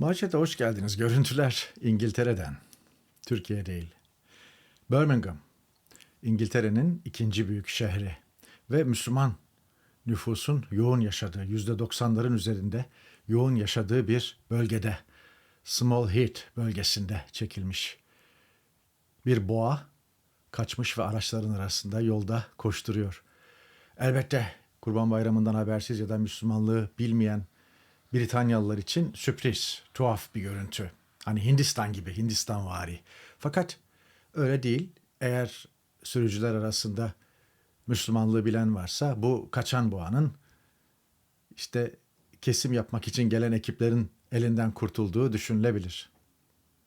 Manşete hoş geldiniz. Görüntüler İngiltere'den. Türkiye değil. Birmingham, İngiltere'nin ikinci büyük şehri ve Müslüman nüfusun yoğun yaşadığı, yüzde doksanların üzerinde yoğun yaşadığı bir bölgede, Small Heath bölgesinde çekilmiş. Bir boğa kaçmış ve araçların arasında yolda koşturuyor. Elbette Kurban Bayramı'ndan habersiz ya da Müslümanlığı bilmeyen Britanyalılar için sürpriz, tuhaf bir görüntü. Hani Hindistan gibi, Hindistan vari. Fakat öyle değil. Eğer sürücüler arasında Müslümanlığı bilen varsa bu kaçan boğanın işte kesim yapmak için gelen ekiplerin elinden kurtulduğu düşünülebilir.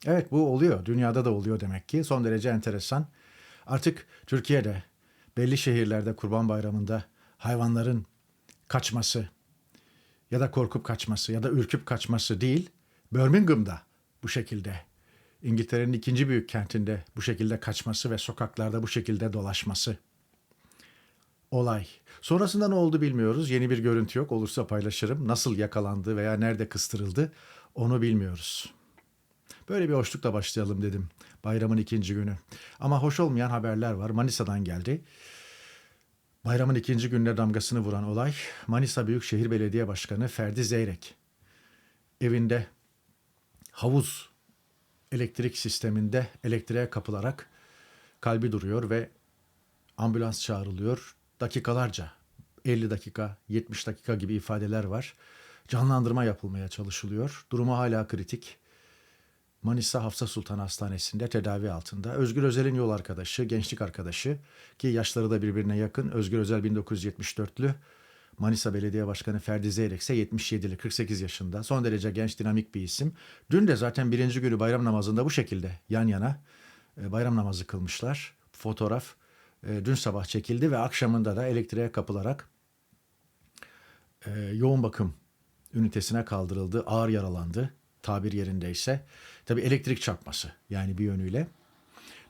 Evet bu oluyor. Dünyada da oluyor demek ki. Son derece enteresan. Artık Türkiye'de belli şehirlerde Kurban Bayramı'nda hayvanların kaçması ya da korkup kaçması ya da ürküp kaçması değil, Birmingham'da bu şekilde İngiltere'nin ikinci büyük kentinde bu şekilde kaçması ve sokaklarda bu şekilde dolaşması. Olay. Sonrasında ne oldu bilmiyoruz. Yeni bir görüntü yok. Olursa paylaşırım. Nasıl yakalandı veya nerede kıstırıldı onu bilmiyoruz. Böyle bir hoşlukla başlayalım dedim. Bayramın ikinci günü. Ama hoş olmayan haberler var. Manisa'dan geldi. Bayramın ikinci gününe damgasını vuran olay Manisa Büyükşehir Belediye Başkanı Ferdi Zeyrek. Evinde havuz elektrik sisteminde elektriğe kapılarak kalbi duruyor ve ambulans çağrılıyor. Dakikalarca 50 dakika, 70 dakika gibi ifadeler var. Canlandırma yapılmaya çalışılıyor. Durumu hala kritik. Manisa Hafsa Sultan Hastanesi'nde tedavi altında. Özgür Özel'in yol arkadaşı, gençlik arkadaşı ki yaşları da birbirine yakın. Özgür Özel 1974'lü. Manisa Belediye Başkanı Ferdi Zeyrek ise 77'li, 48 yaşında. Son derece genç, dinamik bir isim. Dün de zaten birinci günü bayram namazında bu şekilde yan yana e, bayram namazı kılmışlar. Fotoğraf e, dün sabah çekildi ve akşamında da elektriğe kapılarak e, yoğun bakım ünitesine kaldırıldı. Ağır yaralandı tabir yerindeyse. Tabi elektrik çarpması yani bir yönüyle.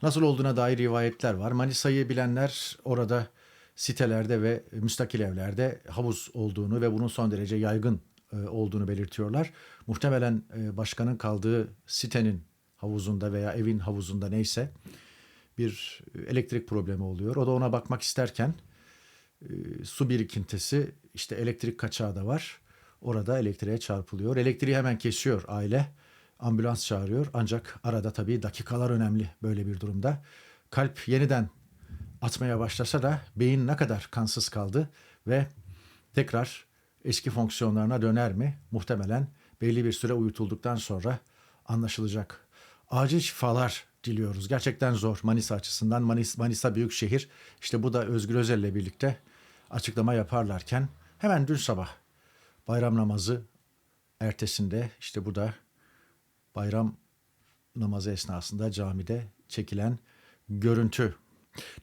Nasıl olduğuna dair rivayetler var. Manisa'yı bilenler orada sitelerde ve müstakil evlerde havuz olduğunu ve bunun son derece yaygın e, olduğunu belirtiyorlar. Muhtemelen e, başkanın kaldığı sitenin havuzunda veya evin havuzunda neyse bir elektrik problemi oluyor. O da ona bakmak isterken e, su birikintisi işte elektrik kaçağı da var. Orada elektriğe çarpılıyor. Elektriği hemen kesiyor aile. Ambulans çağırıyor. Ancak arada tabii dakikalar önemli böyle bir durumda. Kalp yeniden atmaya başlasa da beyin ne kadar kansız kaldı ve tekrar eski fonksiyonlarına döner mi? Muhtemelen belli bir süre uyutulduktan sonra anlaşılacak. Acil şifalar diliyoruz. Gerçekten zor Manisa açısından. Manisa, Manisa büyük şehir. İşte bu da Özgür Özel'le birlikte açıklama yaparlarken hemen dün sabah bayram namazı ertesinde işte bu da bayram namazı esnasında camide çekilen görüntü.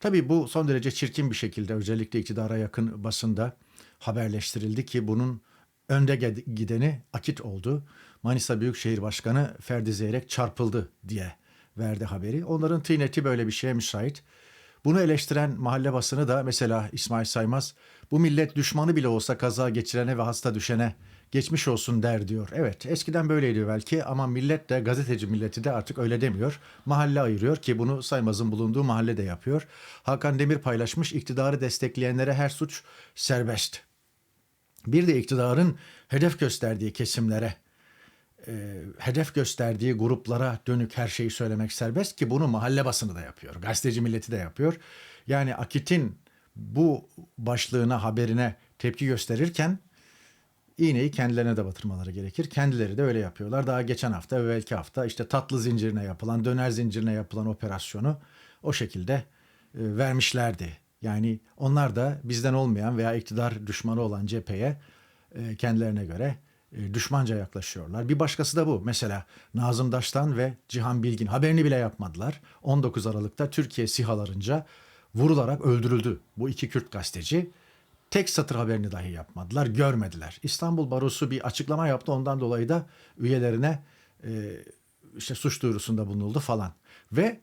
Tabii bu son derece çirkin bir şekilde özellikle iktidara yakın basında haberleştirildi ki bunun önde gideni Akit oldu. Manisa Büyükşehir Başkanı Ferdi Zeyrek çarpıldı diye verdi haberi. Onların tıyneti böyle bir şeye müsait. Bunu eleştiren mahalle basını da mesela İsmail Saymaz bu millet düşmanı bile olsa kaza geçirene ve hasta düşene geçmiş olsun der diyor. Evet eskiden böyleydi belki ama millet de gazeteci milleti de artık öyle demiyor. Mahalle ayırıyor ki bunu Saymaz'ın bulunduğu mahalle de yapıyor. Hakan Demir paylaşmış iktidarı destekleyenlere her suç serbest. Bir de iktidarın hedef gösterdiği kesimlere e, hedef gösterdiği gruplara dönük her şeyi söylemek serbest ki bunu mahalle basını da yapıyor. Gazeteci milleti de yapıyor. Yani Akit'in bu başlığına, haberine tepki gösterirken iğneyi kendilerine de batırmaları gerekir. Kendileri de öyle yapıyorlar. Daha geçen hafta ve belki hafta işte tatlı zincirine yapılan, döner zincirine yapılan operasyonu o şekilde e, vermişlerdi. Yani onlar da bizden olmayan veya iktidar düşmanı olan cepheye e, kendilerine göre düşmanca yaklaşıyorlar. Bir başkası da bu. Mesela Nazım Daştan ve Cihan Bilgin haberini bile yapmadılar. 19 Aralık'ta Türkiye sihalarınca vurularak öldürüldü bu iki Kürt gazeteci. Tek satır haberini dahi yapmadılar, görmediler. İstanbul Barosu bir açıklama yaptı. Ondan dolayı da üyelerine e, işte suç duyurusunda bulunuldu falan. Ve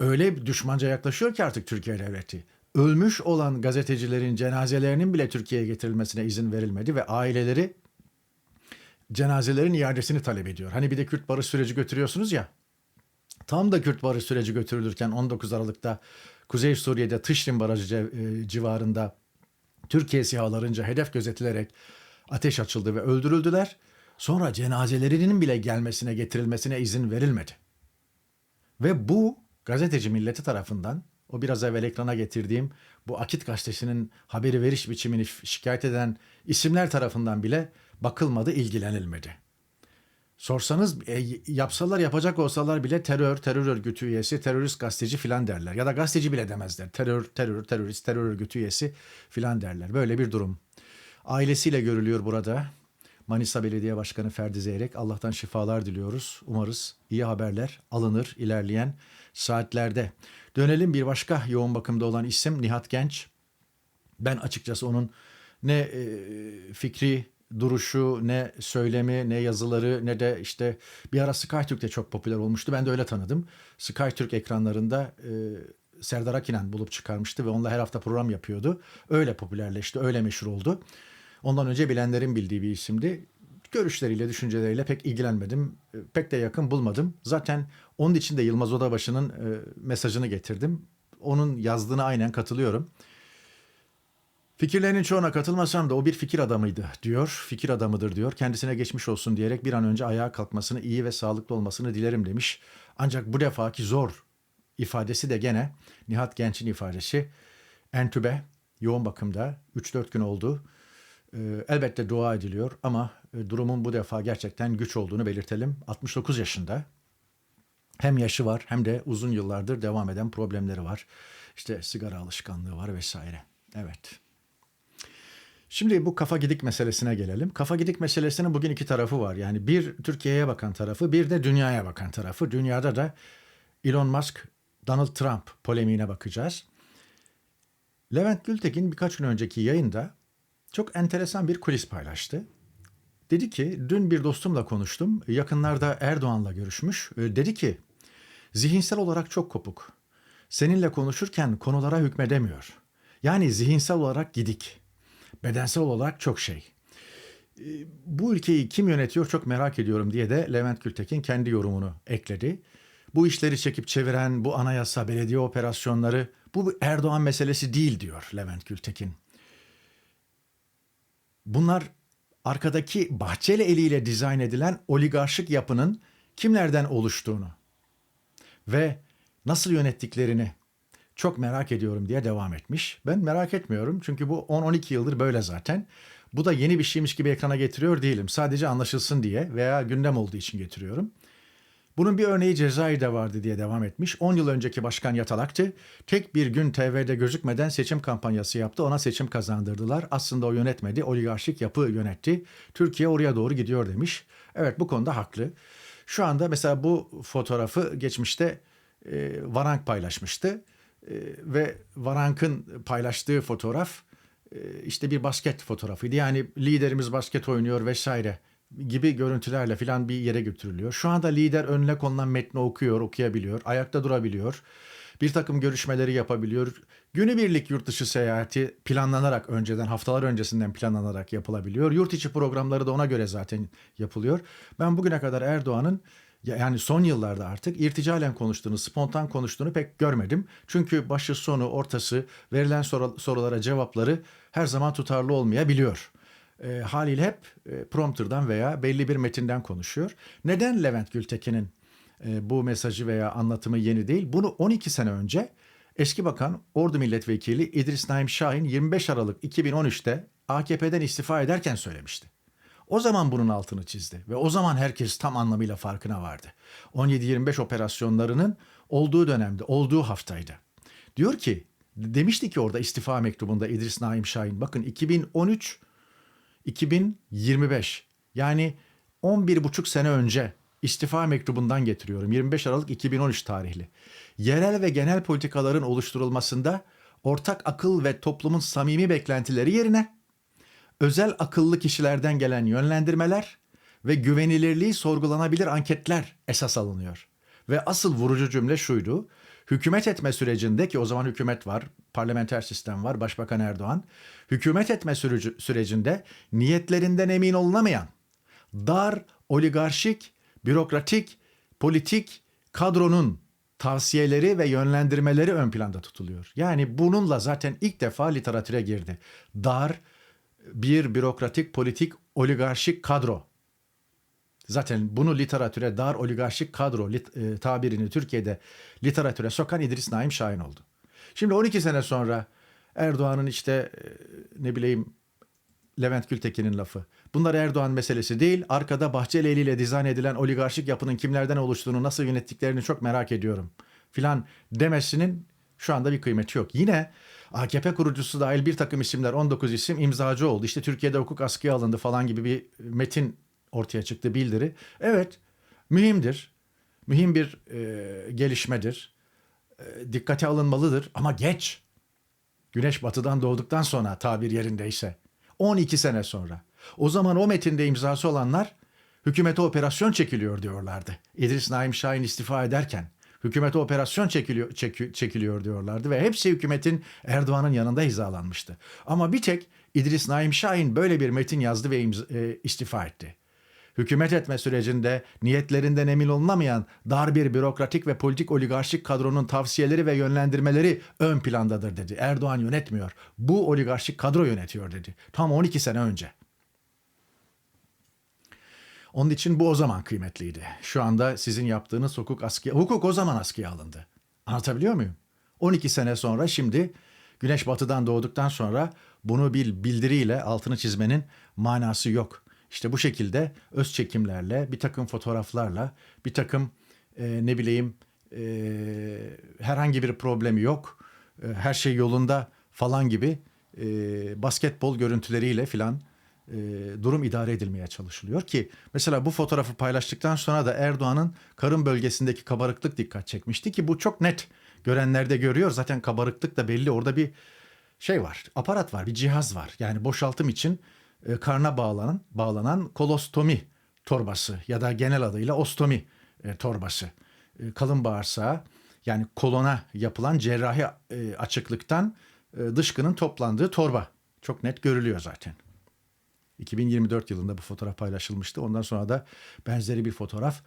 öyle düşmanca yaklaşıyor ki artık Türkiye devleti. Ölmüş olan gazetecilerin cenazelerinin bile Türkiye'ye getirilmesine izin verilmedi ve aileleri cenazelerin iadesini talep ediyor. Hani bir de Kürt barış süreci götürüyorsunuz ya. Tam da Kürt barış süreci götürülürken 19 Aralık'ta Kuzey Suriye'de Tışrin Barajı e, civarında Türkiye sihalarınca hedef gözetilerek ateş açıldı ve öldürüldüler. Sonra cenazelerinin bile gelmesine getirilmesine izin verilmedi. Ve bu gazeteci milleti tarafından o biraz evvel ekrana getirdiğim bu Akit gazetesinin haberi veriş biçimini şikayet eden isimler tarafından bile bakılmadı, ilgilenilmedi. Sorsanız e, yapsalar yapacak olsalar bile terör, terör örgütü üyesi, terörist gazeteci filan derler. Ya da gazeteci bile demezler. Terör, terör, terörist, terör örgütü üyesi filan derler. Böyle bir durum. Ailesiyle görülüyor burada. Manisa Belediye Başkanı Ferdi Zeyrek. Allah'tan şifalar diliyoruz. Umarız iyi haberler alınır ilerleyen saatlerde. Dönelim bir başka yoğun bakımda olan isim Nihat Genç. Ben açıkçası onun ne e, fikri duruşu, ne söylemi, ne yazıları, ne de işte bir ara SkyTürk'te çok popüler olmuştu. Ben de öyle tanıdım. SkyTürk ekranlarında e, Serdar Akinen bulup çıkarmıştı ve onunla her hafta program yapıyordu. Öyle popülerleşti, öyle meşhur oldu. Ondan önce bilenlerin bildiği bir isimdi. Görüşleriyle, düşünceleriyle pek ilgilenmedim. Pek de yakın bulmadım. Zaten onun için de Yılmaz Odabaşı'nın mesajını getirdim. Onun yazdığına aynen katılıyorum. Fikirlerinin çoğuna katılmasam da o bir fikir adamıydı diyor. Fikir adamıdır diyor. Kendisine geçmiş olsun diyerek bir an önce ayağa kalkmasını, iyi ve sağlıklı olmasını dilerim demiş. Ancak bu defaki zor ifadesi de gene Nihat Genç'in ifadesi. Entübe, yoğun bakımda 3-4 gün oldu. Ee, elbette dua ediliyor ama e, durumun bu defa gerçekten güç olduğunu belirtelim. 69 yaşında. Hem yaşı var hem de uzun yıllardır devam eden problemleri var. İşte sigara alışkanlığı var vesaire. Evet. Şimdi bu kafa gidik meselesine gelelim. Kafa gidik meselesinin bugün iki tarafı var. Yani bir Türkiye'ye bakan tarafı, bir de dünyaya bakan tarafı. Dünyada da Elon Musk, Donald Trump polemiğine bakacağız. Levent Gültekin birkaç gün önceki yayında çok enteresan bir kulis paylaştı. Dedi ki dün bir dostumla konuştum. Yakınlarda Erdoğan'la görüşmüş. E, Dedi ki zihinsel olarak çok kopuk. Seninle konuşurken konulara hükmedemiyor. Yani zihinsel olarak gidik. Bedensel olarak çok şey. E, Bu ülkeyi kim yönetiyor çok merak ediyorum diye de Levent Gültekin kendi yorumunu ekledi. Bu işleri çekip çeviren bu anayasa, belediye operasyonları bu Erdoğan meselesi değil diyor Levent Gültekin. Bunlar arkadaki Bahçeli eliyle dizayn edilen oligarşik yapının kimlerden oluştuğunu ve nasıl yönettiklerini çok merak ediyorum diye devam etmiş. Ben merak etmiyorum çünkü bu 10-12 yıldır böyle zaten. Bu da yeni bir şeymiş gibi ekrana getiriyor değilim. Sadece anlaşılsın diye veya gündem olduğu için getiriyorum. Bunun bir örneği Cezayir'de vardı diye devam etmiş. 10 yıl önceki başkan Yatalak'tı. Tek bir gün TV'de gözükmeden seçim kampanyası yaptı. Ona seçim kazandırdılar. Aslında o yönetmedi. Oligarşik yapı yönetti. Türkiye oraya doğru gidiyor demiş. Evet bu konuda haklı. Şu anda mesela bu fotoğrafı geçmişte e, Varank paylaşmıştı. E, ve Varank'ın paylaştığı fotoğraf e, işte bir basket fotoğrafıydı. Yani liderimiz basket oynuyor vesaire gibi görüntülerle filan bir yere götürülüyor. Şu anda lider önüne konulan metni okuyor, okuyabiliyor, ayakta durabiliyor. Bir takım görüşmeleri yapabiliyor. Günübirlik yurt dışı seyahati planlanarak önceden, haftalar öncesinden planlanarak yapılabiliyor. Yurt içi programları da ona göre zaten yapılıyor. Ben bugüne kadar Erdoğan'ın yani son yıllarda artık irticalen konuştuğunu, spontan konuştuğunu pek görmedim. Çünkü başı sonu ortası verilen soru- sorulara cevapları her zaman tutarlı olmayabiliyor. E, haliyle hep e, prompterdan veya belli bir metinden konuşuyor. Neden Levent Gültekin'in e, bu mesajı veya anlatımı yeni değil? Bunu 12 sene önce eski bakan Ordu Milletvekili İdris Naim Şahin 25 Aralık 2013'te AKP'den istifa ederken söylemişti. O zaman bunun altını çizdi ve o zaman herkes tam anlamıyla farkına vardı. 17-25 operasyonlarının olduğu dönemde, olduğu haftaydı. Diyor ki, demişti ki orada istifa mektubunda İdris Naim Şahin, bakın 2013 2025 yani 11 buçuk sene önce istifa mektubundan getiriyorum. 25 Aralık 2013 tarihli. Yerel ve genel politikaların oluşturulmasında ortak akıl ve toplumun samimi beklentileri yerine özel akıllı kişilerden gelen yönlendirmeler ve güvenilirliği sorgulanabilir anketler esas alınıyor. Ve asıl vurucu cümle şuydu. Hükümet etme sürecinde ki o zaman hükümet var, parlamenter sistem var, Başbakan Erdoğan. Hükümet etme süreci, sürecinde niyetlerinden emin olunamayan, dar, oligarşik, bürokratik, politik kadronun tavsiyeleri ve yönlendirmeleri ön planda tutuluyor. Yani bununla zaten ilk defa literatüre girdi. Dar, bir bürokratik, politik, oligarşik kadro. Zaten bunu literatüre dar oligarşik kadro lit, e, tabirini Türkiye'de literatüre sokan İdris Naim Şahin oldu. Şimdi 12 sene sonra Erdoğan'ın işte e, ne bileyim Levent Gültekin'in lafı. Bunlar Erdoğan meselesi değil. Arkada Bahçeli ile dizayn edilen oligarşik yapının kimlerden oluştuğunu, nasıl yönettiklerini çok merak ediyorum. Filan demesinin şu anda bir kıymeti yok. Yine AKP kurucusu dahil bir takım isimler 19 isim imzacı oldu. İşte Türkiye'de hukuk askıya alındı falan gibi bir metin ortaya çıktı bildiri. Evet mühimdir. Mühim bir e, gelişmedir. E, dikkate alınmalıdır ama geç. Güneş batıdan doğduktan sonra tabir yerindeyse. 12 sene sonra. O zaman o metinde imzası olanlar hükümete operasyon çekiliyor diyorlardı. İdris Naim Şahin istifa ederken hükümete operasyon çekiliyor, çek, çekiliyor diyorlardı ve hepsi hükümetin Erdoğan'ın yanında hizalanmıştı. Ama bir tek İdris Naim Şahin böyle bir metin yazdı ve imza, e, istifa etti. Hükümet etme sürecinde niyetlerinden emin olunamayan dar bir bürokratik ve politik oligarşik kadronun tavsiyeleri ve yönlendirmeleri ön plandadır dedi. Erdoğan yönetmiyor. Bu oligarşik kadro yönetiyor dedi. Tam 12 sene önce. Onun için bu o zaman kıymetliydi. Şu anda sizin yaptığınız hukuk askıya, hukuk o zaman askıya alındı. Anlatabiliyor muyum? 12 sene sonra şimdi güneş batıdan doğduktan sonra bunu bir bildiriyle altını çizmenin manası yok. İşte bu şekilde öz çekimlerle, bir takım fotoğraflarla, bir takım e, ne bileyim e, herhangi bir problemi yok, e, her şey yolunda falan gibi e, basketbol görüntüleriyle filan e, durum idare edilmeye çalışılıyor ki mesela bu fotoğrafı paylaştıktan sonra da Erdoğan'ın karın bölgesindeki kabarıklık dikkat çekmişti ki bu çok net görenler de görüyor. Zaten kabarıklık da belli. Orada bir şey var aparat var bir cihaz var. Yani boşaltım için e, karna bağlanan bağlanan kolostomi torbası ya da genel adıyla ostomi e, torbası. Kalın bağırsağı yani kolona yapılan cerrahi açıklıktan dışkının toplandığı torba. Çok net görülüyor zaten. 2024 yılında bu fotoğraf paylaşılmıştı. Ondan sonra da benzeri bir fotoğraf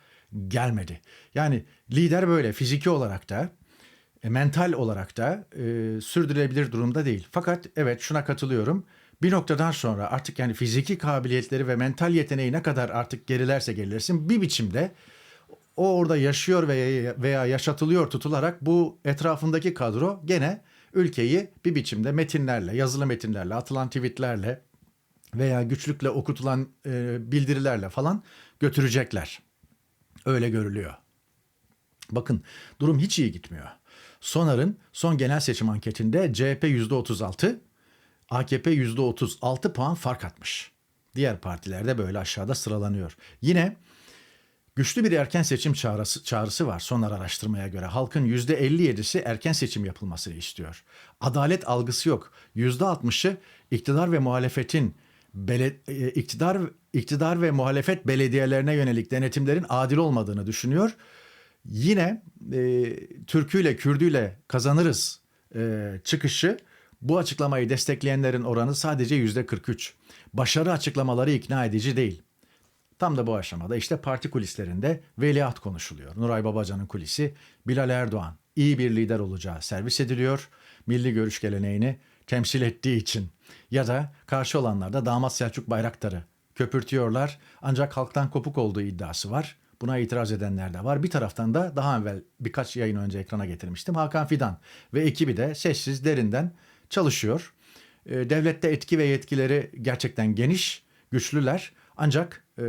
gelmedi. Yani lider böyle fiziki olarak da e, mental olarak da e, sürdürülebilir durumda değil. Fakat evet şuna katılıyorum. Bir noktadan sonra artık yani fiziki kabiliyetleri ve mental yeteneği ne kadar artık gerilerse gerilersin bir biçimde o orada yaşıyor veya, veya yaşatılıyor tutularak bu etrafındaki kadro gene ülkeyi bir biçimde metinlerle, yazılı metinlerle, atılan tweetlerle veya güçlükle okutulan e, bildirilerle falan götürecekler. Öyle görülüyor. Bakın durum hiç iyi gitmiyor. Sonar'ın son genel seçim anketinde CHP %36, AKP %36 puan fark atmış. Diğer partilerde böyle aşağıda sıralanıyor. Yine güçlü bir erken seçim çağrısı, çağrısı var Sonar araştırmaya göre. Halkın %57'si erken seçim yapılmasını istiyor. Adalet algısı yok. %60'ı iktidar ve muhalefetin bele, e, iktidar iktidar ve muhalefet belediyelerine yönelik denetimlerin adil olmadığını düşünüyor. Yine e, Türküyle Kürdüyle kazanırız e, çıkışı bu açıklamayı destekleyenlerin oranı sadece yüzde 43. Başarı açıklamaları ikna edici değil. Tam da bu aşamada işte parti kulislerinde veliaht konuşuluyor. Nuray Babacan'ın kulisi Bilal Erdoğan iyi bir lider olacağı servis ediliyor. Milli görüş geleneğini temsil ettiği için ya da karşı olanlar da damat Selçuk Bayraktar'ı köpürtüyorlar ancak halktan kopuk olduğu iddiası var. Buna itiraz edenler de var. Bir taraftan da daha evvel birkaç yayın önce ekrana getirmiştim. Hakan Fidan ve ekibi de sessiz derinden çalışıyor. Ee, devlette etki ve yetkileri gerçekten geniş, güçlüler. Ancak e,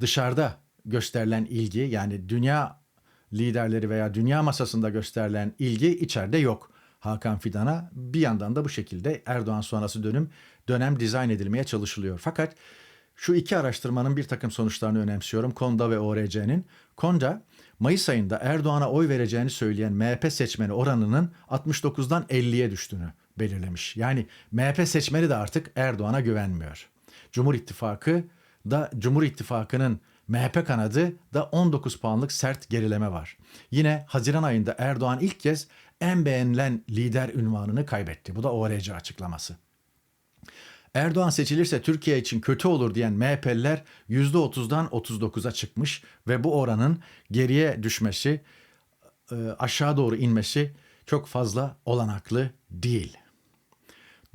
dışarıda gösterilen ilgi yani dünya liderleri veya dünya masasında gösterilen ilgi içeride yok. Hakan Fidan'a bir yandan da bu şekilde Erdoğan sonrası dönüm dönem dizayn edilmeye çalışılıyor. Fakat şu iki araştırmanın bir takım sonuçlarını önemsiyorum. Konda ve ORC'nin. Konda Mayıs ayında Erdoğan'a oy vereceğini söyleyen MHP seçmeni oranının 69'dan 50'ye düştüğünü belirlemiş. Yani MHP seçmeni de artık Erdoğan'a güvenmiyor. Cumhur İttifakı da Cumhur İttifakı'nın MHP kanadı da 19 puanlık sert gerileme var. Yine Haziran ayında Erdoğan ilk kez en beğenilen lider ünvanını kaybetti. Bu da ORC açıklaması. Erdoğan seçilirse Türkiye için kötü olur diyen MHP'liler %30'dan 39'a çıkmış ve bu oranın geriye düşmesi, e, aşağı doğru inmesi çok fazla olanaklı değil.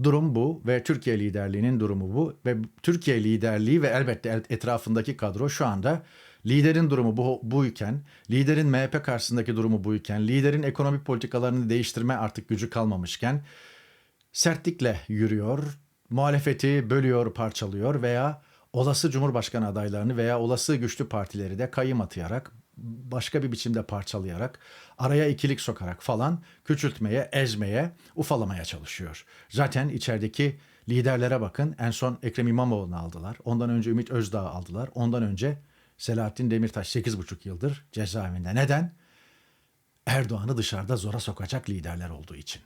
Durum bu ve Türkiye liderliğinin durumu bu ve Türkiye liderliği ve elbette etrafındaki kadro şu anda liderin durumu bu buyken, liderin MHP karşısındaki durumu buyken, liderin ekonomik politikalarını değiştirme artık gücü kalmamışken sertlikle yürüyor, muhalefeti bölüyor, parçalıyor veya olası cumhurbaşkanı adaylarını veya olası güçlü partileri de kayım atayarak başka bir biçimde parçalayarak, araya ikilik sokarak falan küçültmeye, ezmeye, ufalamaya çalışıyor. Zaten içerideki liderlere bakın. En son Ekrem İmamoğlu'nu aldılar. Ondan önce Ümit Özdağ'ı aldılar. Ondan önce Selahattin Demirtaş 8,5 yıldır cezaevinde. Neden? Erdoğan'ı dışarıda zora sokacak liderler olduğu için.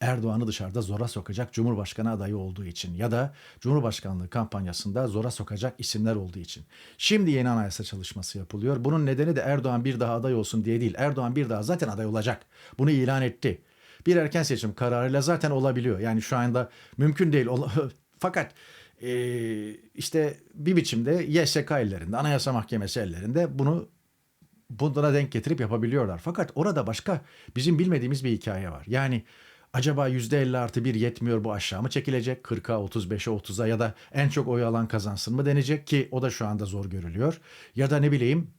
Erdoğan'ı dışarıda zora sokacak Cumhurbaşkanı adayı olduğu için ya da Cumhurbaşkanlığı kampanyasında zora sokacak isimler olduğu için. Şimdi yeni anayasa çalışması yapılıyor. Bunun nedeni de Erdoğan bir daha aday olsun diye değil. Erdoğan bir daha zaten aday olacak. Bunu ilan etti. Bir erken seçim kararıyla zaten olabiliyor. Yani şu anda mümkün değil. Fakat işte bir biçimde YSK ellerinde, Anayasa Mahkemesi ellerinde bunu bunlara denk getirip yapabiliyorlar. Fakat orada başka bizim bilmediğimiz bir hikaye var. Yani Acaba %50 artı 1 yetmiyor bu aşağı mı çekilecek? 40'a, 35'e, 30'a ya da en çok oy alan kazansın mı denecek ki o da şu anda zor görülüyor. Ya da ne bileyim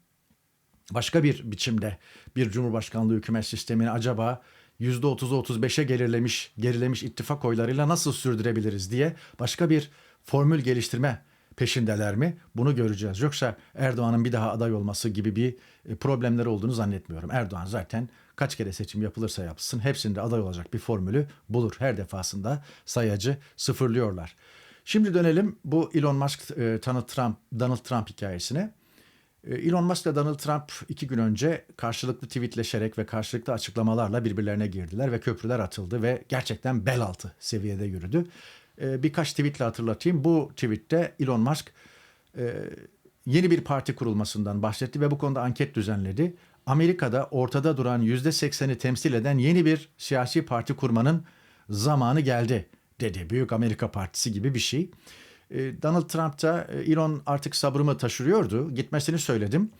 başka bir biçimde bir cumhurbaşkanlığı hükümet sistemini acaba %30'a 35'e gerilemiş, gerilemiş ittifak oylarıyla nasıl sürdürebiliriz diye başka bir formül geliştirme peşindeler mi? Bunu göreceğiz. Yoksa Erdoğan'ın bir daha aday olması gibi bir e, problemleri olduğunu zannetmiyorum. Erdoğan zaten kaç kere seçim yapılırsa yapsın hepsinde aday olacak bir formülü bulur. Her defasında sayacı sıfırlıyorlar. Şimdi dönelim bu Elon Musk, e, Donald Trump, Donald Trump hikayesine. E, Elon Musk ile Donald Trump iki gün önce karşılıklı tweetleşerek ve karşılıklı açıklamalarla birbirlerine girdiler ve köprüler atıldı ve gerçekten bel altı seviyede yürüdü. E, birkaç tweetle hatırlatayım. Bu tweette Elon Musk yeni bir parti kurulmasından bahsetti ve bu konuda anket düzenledi. Amerika'da ortada duran yüzde sekseni temsil eden yeni bir siyasi parti kurmanın zamanı geldi dedi. Büyük Amerika Partisi gibi bir şey. Ee, Donald Trump da e, Elon artık sabrımı taşırıyordu. Gitmesini söyledim.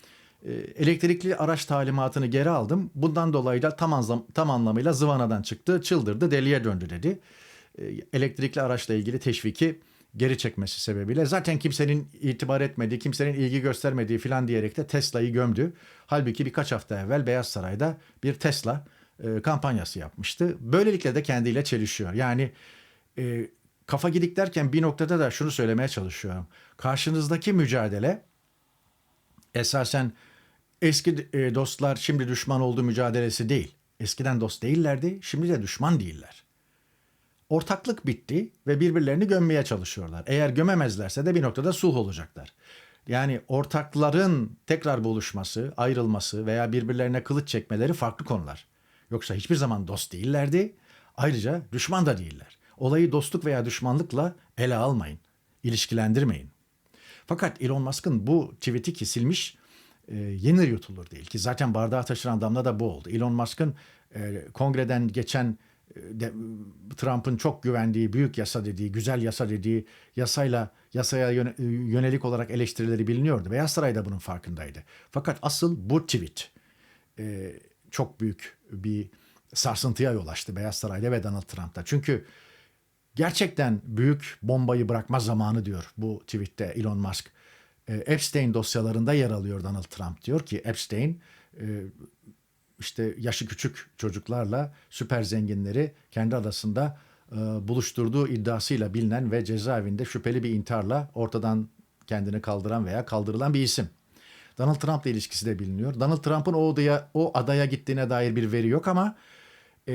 Ee, elektrikli araç talimatını geri aldım. Bundan dolayı da tam, anlam tam anlamıyla zıvanadan çıktı, çıldırdı, deliye döndü dedi. Ee, elektrikli araçla ilgili teşviki geri çekmesi sebebiyle zaten kimsenin itibar etmediği, kimsenin ilgi göstermediği filan diyerek de Tesla'yı gömdü. Halbuki birkaç hafta evvel Beyaz Saray'da bir Tesla e, kampanyası yapmıştı. Böylelikle de kendiyle çelişiyor. Yani e, kafa gidik derken bir noktada da şunu söylemeye çalışıyorum. Karşınızdaki mücadele esasen eski e, dostlar şimdi düşman olduğu mücadelesi değil. Eskiden dost değillerdi, şimdi de düşman değiller ortaklık bitti ve birbirlerini gömmeye çalışıyorlar. Eğer gömemezlerse de bir noktada sulh olacaklar. Yani ortakların tekrar buluşması, ayrılması veya birbirlerine kılıç çekmeleri farklı konular. Yoksa hiçbir zaman dost değillerdi. Ayrıca düşman da değiller. Olayı dostluk veya düşmanlıkla ele almayın. ilişkilendirmeyin. Fakat Elon Musk'ın bu tweet'i kesilmiş e, yenir yutulur değil ki zaten bardağı taşıran damla da bu oldu. Elon Musk'ın e, kongreden geçen Trump'ın çok güvendiği, büyük yasa dediği, güzel yasa dediği yasayla yasaya yönelik olarak eleştirileri biliniyordu. Beyaz Saray da bunun farkındaydı. Fakat asıl bu tweet e, çok büyük bir sarsıntıya yol açtı Beyaz Saray'da ve Donald Trump'ta. Çünkü gerçekten büyük bombayı bırakma zamanı diyor bu tweette Elon Musk. E, Epstein dosyalarında yer alıyor Donald Trump diyor ki Epstein e, işte yaşı küçük çocuklarla süper zenginleri kendi arasında e, buluşturduğu iddiasıyla bilinen ve cezaevinde şüpheli bir intiharla ortadan kendini kaldıran veya kaldırılan bir isim. Donald Trump'la ilişkisi de biliniyor. Donald Trump'ın o adaya, o adaya gittiğine dair bir veri yok ama e,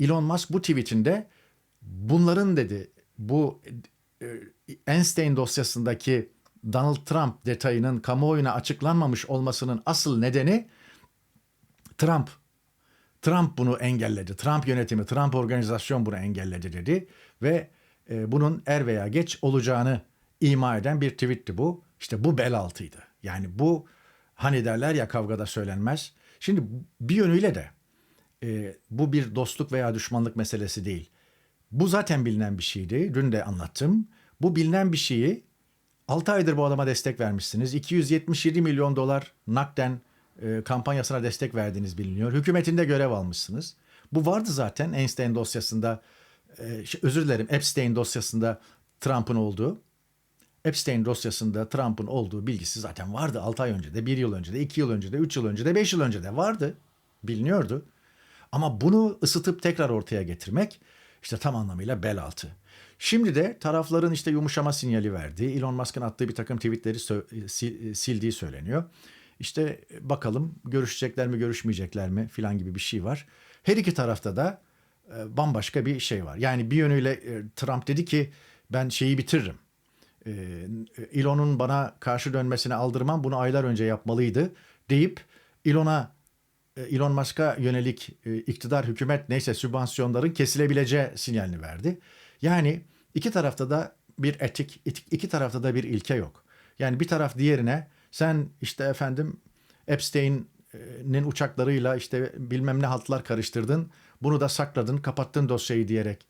Elon Musk bu tweetinde bunların dedi bu e, Einstein dosyasındaki Donald Trump detayının kamuoyuna açıklanmamış olmasının asıl nedeni Trump Trump bunu engelledi. Trump yönetimi, Trump organizasyon bunu engelledi dedi ve e, bunun er veya geç olacağını ima eden bir tweetti bu. İşte bu bel altıydı. Yani bu hani derler ya kavgada söylenmez. Şimdi bir yönüyle de e, bu bir dostluk veya düşmanlık meselesi değil. Bu zaten bilinen bir şeydi. Dün de anlattım. Bu bilinen bir şeyi 6 aydır bu adama destek vermişsiniz. 277 milyon dolar nakden e, kampanyasına destek verdiğiniz biliniyor. Hükümetinde görev almışsınız. Bu vardı zaten Einstein dosyasında, e, şey, özür dilerim Epstein dosyasında Trump'ın olduğu. Epstein dosyasında Trump'ın olduğu bilgisi zaten vardı 6 ay önce de, 1 yıl önce de, 2 yıl önce de, 3 yıl önce de, 5 yıl önce de vardı. Biliniyordu. Ama bunu ısıtıp tekrar ortaya getirmek işte tam anlamıyla bel altı. Şimdi de tarafların işte yumuşama sinyali verdiği, Elon Musk'ın attığı bir takım tweetleri sil- sildiği söyleniyor. İşte bakalım görüşecekler mi görüşmeyecekler mi filan gibi bir şey var. Her iki tarafta da e, bambaşka bir şey var. Yani bir yönüyle e, Trump dedi ki ben şeyi bitiririm. E, Elon'un bana karşı dönmesine aldırmam bunu aylar önce yapmalıydı deyip Elon'a e, Elon Musk'a yönelik e, iktidar, hükümet neyse sübvansiyonların kesilebileceği sinyalini verdi. Yani iki tarafta da bir etik, iki tarafta da bir ilke yok. Yani bir taraf diğerine sen işte efendim Epstein'in uçaklarıyla işte bilmem ne haltlar karıştırdın, bunu da sakladın, kapattın dosyayı diyerek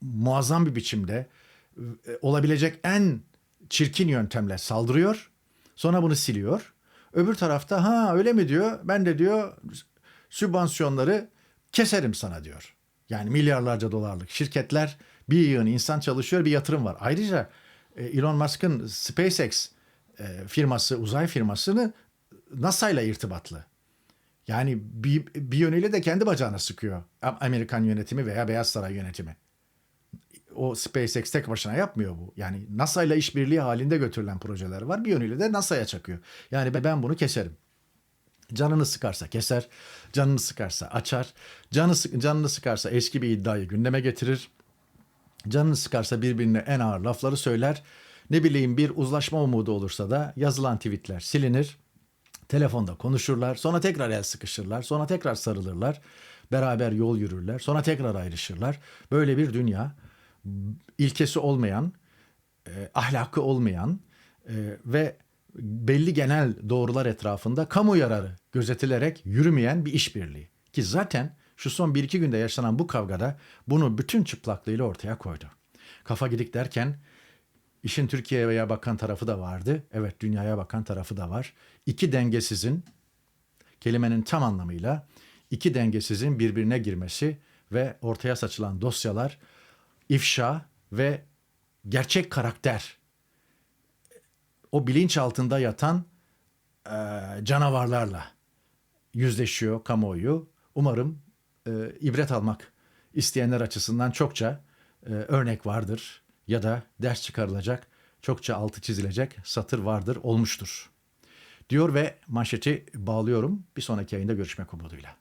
muazzam bir biçimde e, olabilecek en çirkin yöntemle saldırıyor. Sonra bunu siliyor. Öbür tarafta ha öyle mi diyor. Ben de diyor sübvansiyonları keserim sana diyor. Yani milyarlarca dolarlık şirketler bir yığın insan çalışıyor bir yatırım var. Ayrıca e, Elon Musk'ın SpaceX firması uzay firmasını NASA ile irtibatlı. Yani bir, bir yönüyle de kendi bacağına sıkıyor Amerikan yönetimi veya Beyaz Saray yönetimi. O SpaceX tek başına yapmıyor bu. Yani NASA ile işbirliği halinde götürülen projeler var. Bir yönüyle de NASA'ya çakıyor. Yani ben bunu keserim. Canını sıkarsa keser, canını sıkarsa açar, canı canını sıkarsa eski bir iddiayı gündeme getirir. Canını sıkarsa birbirine en ağır lafları söyler. Ne bileyim bir uzlaşma umudu olursa da yazılan tweetler silinir. Telefonda konuşurlar, sonra tekrar el sıkışırlar, sonra tekrar sarılırlar. Beraber yol yürürler, sonra tekrar ayrışırlar. Böyle bir dünya ilkesi olmayan, e, ahlakı olmayan e, ve belli genel doğrular etrafında kamu yararı gözetilerek yürümeyen bir işbirliği. Ki zaten şu son bir iki günde yaşanan bu kavgada bunu bütün çıplaklığıyla ortaya koydu. Kafa gidik derken işin Türkiye'ye bakan tarafı da vardı. Evet dünyaya bakan tarafı da var. İki dengesizin kelimenin tam anlamıyla iki dengesizin birbirine girmesi ve ortaya saçılan dosyalar ifşa ve gerçek karakter o bilinç altında yatan e, canavarlarla yüzleşiyor kamuoyu. Umarım e, ibret almak isteyenler açısından çokça e, örnek vardır ya da ders çıkarılacak, çokça altı çizilecek satır vardır, olmuştur. Diyor ve manşeti bağlıyorum. Bir sonraki yayında görüşmek umuduyla.